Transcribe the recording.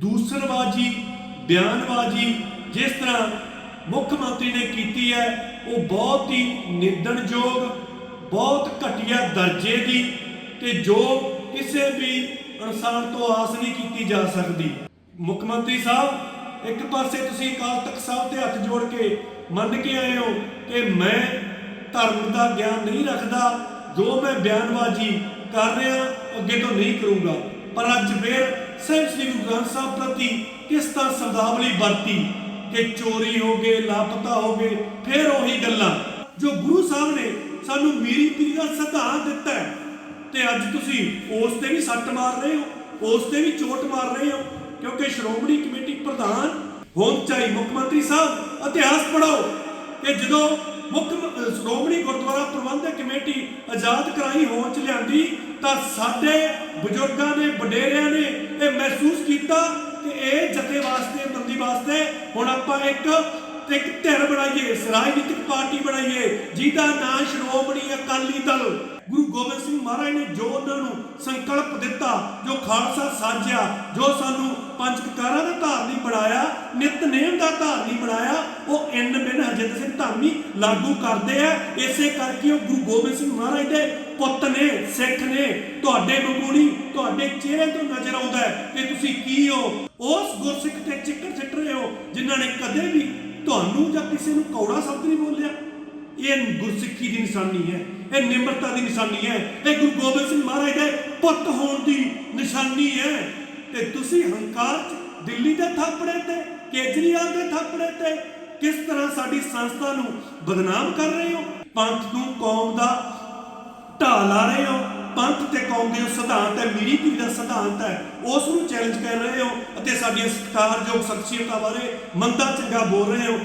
ਦੂਸਰਬਾਜੀ ਬਿਆਨਬਾਜੀ ਜਿਸ ਤਰ੍ਹਾਂ ਮੁੱਖ ਮੰਤਰੀ ਨੇ ਕੀਤੀ ਹੈ, ਉਹ ਬਹੁਤ ਹੀ ਨਿੰਦਣਯੋਗ, ਬਹੁਤ ਘਟੀਆ ਦਰਜੇ ਦੀ ਤੇ ਜੋ ਕਿਸੇ ਵੀ ਇਨਸਾਨ ਤੋਂ ਆਸ ਨਹੀਂ ਕੀਤੀ ਜਾ ਸਕਦੀ। ਮੁੱਖ ਮੰਤਰੀ ਸਾਹਿਬ, ਇੱਕ ਪਾਸੇ ਤੁਸੀਂ ਅਕਾਲ ਤਖਤ ਸਾਹਿਬ ਤੇ ਹੱਥ ਜੋੜ ਕੇ ਮੰਨ ਕੇ ਆਏ ਹੋ ਕਿ ਮੈਂ ਧਰਮ ਦਾ ਗਿਆਨ ਨਹੀਂ ਰੱਖਦਾ, ਜੋ ਮੈਂ ਬਿਆਨਬਾਜ਼ੀ ਕਰ ਰਿਹਾ, ਅੱਗੇ ਤੋਂ ਨਹੀਂ ਕਰੂੰਗਾ। ਪਰ ਅੱਜ ਫੇਰ ਸਹਿਬ ਸ੍ਰੀ ਗੁਰੂ ਗ੍ਰੰਥ ਸਾਹਿਬ ਪ੍ਰਤੀ ਕਿਸ ਤਰ੍ਹਾਂ ਸ਼ਬਦਾਵਲੀ ਵਰਤੀ ਕਿ ਚੋਰੀ ਹੋ ਗਏ, ਲਾਪਤਾ ਹੋ ਗਏ, ਫੇਰ ਉਹੀ ਗੱਲਾਂ ਜੋ ਗੁਰੂ ਸਾਹਿਬ ਨੇ ਸਾਨੂੰ ਮੀਰੀ ਪੀਰੀ ਦਾ ਸਿਧਾਂਤ ਦਿੱਤਾ ਹੈ। ਤੇ ਅੱਜ ਤੁਸੀਂ ਉਸ ਤੇ ਵੀ ਸੱਟ ਮਾਰ ਰਹੇ ਹੋ, ਉਸ ਤੇ ਵੀ ਚੋਟ ਮਾਰ ਰਹੇ ਹੋ, ਕਿਉਂਕਿ ਸ਼੍ਰੋਮਣੀ ਕਮੇਟੀ ਪ੍ਰਧਾਨ ਹੋਣ ਚਾਹੀ ਮੁੱਖ ਮੰਤਰੀ ਸਾਹਿਬ, ਇਤਿਹਾਸ ਪੜ੍ਹੋ ਕਿ ਜਦੋਂ ਮੁੱਖ ਸ਼੍ਰੋਮਣੀ ਗੁਰਦੁਆਰਾ ਪ੍ਰਬੰਧਕ ਕਮੇਟੀ ਆਜ਼ਾਦ ਕਰਾਈ ਹੋਂਦ ਚ ਲਿਆਂਦੀ, ਤਾਂ ਸਾਡੇ ਬਜ਼ੁਰਗਾਂ ਨੇ, ਵਡੇਰਿਆਂ ਨੇ ਇਹ ਮਹਿਸੂਸ ਕੀਤਾ ਕਿ ਇਹ ਜਥੇ ਵਾਸਤੇ ਬੰਦੀ ਵਾਸਤੇ ਹੁਣ ਆਪਾਂ ਇੱਕ ਇੱਕ ਧਿਰ ਬਣਾਈਏ, ਰਾਜਨੀਤਿਕ ਪਾਰਟੀ ਬਣਾਈਏ, ਜਿਹਦਾ ਨਾਂ ਸ਼੍ਰੋਮਣੀ ਅਕਾਲੀ ਦਲ। ਗੁਰੂ ਗੋਬਿੰਦ ਸਿੰਘ ਮਹਾਰਾਜ ਨੇ ਜੋ ਉਹਨਾਂ ਨੂੰ ਸੰਕਲਪ ਦਿੱਤਾ, ਜੋ ਖਾਲਸਾ ਸਾਜਿਆ, ਜੋ ਸਾਨੂੰ ਪੰਜ ਕਕਾਰਾਂ ਦਾ ਧਾਰਨੀ ਬਣਾਇਆ, ਨਿਤਨੇਮ ਦਾ ਧਾਰਨੀ ਬਣਾਇਆ, ਉਹ ਇੰਨ ਬਿਨ ਹਰਜਿੰਦਰ ਸਿੰਘ ਧਾਮੀ ਲਾਗੂ ਕਰਦੇ ਆ। ਇਸੇ ਕਰਕੇ ਉਹ ਗੁਰੂ ਗੋਬਿੰਦ ਸਿੰਘ ਮਹਾਰਾਜ ਦੇ ਪੁੱਤ ਨੇ, ਸਿੱਖ ਨੇ, ਤੁਹਾਡੇ ਵਾਂਗੂ ਤੁਹਾਡੇ ਚਿਹਰੇ ਤੋਂ ਨਜ਼ਰ ਆਉਂਦਾ ਹੈ ਕਿ ਤੁਸੀਂ ਕੀ ਹੋ। ਉਸ ਗੁਰਸਿੱਖ ਤੇ ਚਿੱਕੜ ਸਿੱਟ ਰਹੇ ਹੋ, ਜਿਨ੍ਹਾਂ ਨੇ ਕਦੇ ਵੀ ਤੁਹਾਨੂੰ ਜਾਂ ਕਿਸੇ ਨੂੰ ਕੌੜਾ ਸ਼ਬਦ ਨਹੀਂ ਬੋਲਿਆ। ਇਹ ਗੁਰਸਿੱਖੀ ਦੀ ਨਿਸ਼ਾਨੀ ਹੈ, ਇਹ ਨਿਮਰਤਾ ਦੀ ਨਿਸ਼ਾਨੀ ਹੈ। ਇਹ ਗੁਰੂ ਗੋਬਿੰਦ ਸਿੰਘ ਮਹਾਰਾਜ ਦੇ ਪੁੱਤ ਹੋਣ ਦੀ ਨਿਸ਼ਾਨੀ ਹੈ। ਤੇ ਤੁਸੀਂ ਹੰਕਾਰ ਚ ਦਿੱਲੀ ਦੇ ਥਾਪੜੇ ਤੇ, ਕੇਜਰੀਵਾਲ ਦੇ ਥਾਪੜੇ ਤੇ ਕਿਸ ਤਰ੍ਹਾਂ ਸਾਡੀ ਸੰਸਥਾ ਨੂੰ ਬਦਨਾਮ ਕਰ ਰਹੇ ਹੋ? ਪੰਥ ਨੂੰ ਕੌਮ ਦਾ ਢਾਹ ਲਾ ਰਹੇ ਹੋ। ਪੰਥ ਤੇ ਕੌਮ ਦੇ ਸਿਧਾਂਤ ਹੈ, ਮੀਰੀ ਪੀਰੀ ਦਾ ਸਿਧਾਂਤ ਹੈ, ਉਸ ਨੂੰ ਚੈਲੰਜ ਕਰ ਰਹੇ ਹੋ ਅਤੇ ਸਾਡੀਆਂ ਸਤਿਕਾਰਯੋਗ ਸ਼ਖਸੀਅਤਾਂ ਬਾਰੇ ਮੰਦਾ ਚੰਗਾ ਬੋਲ ਰਹੇ ਹੋ।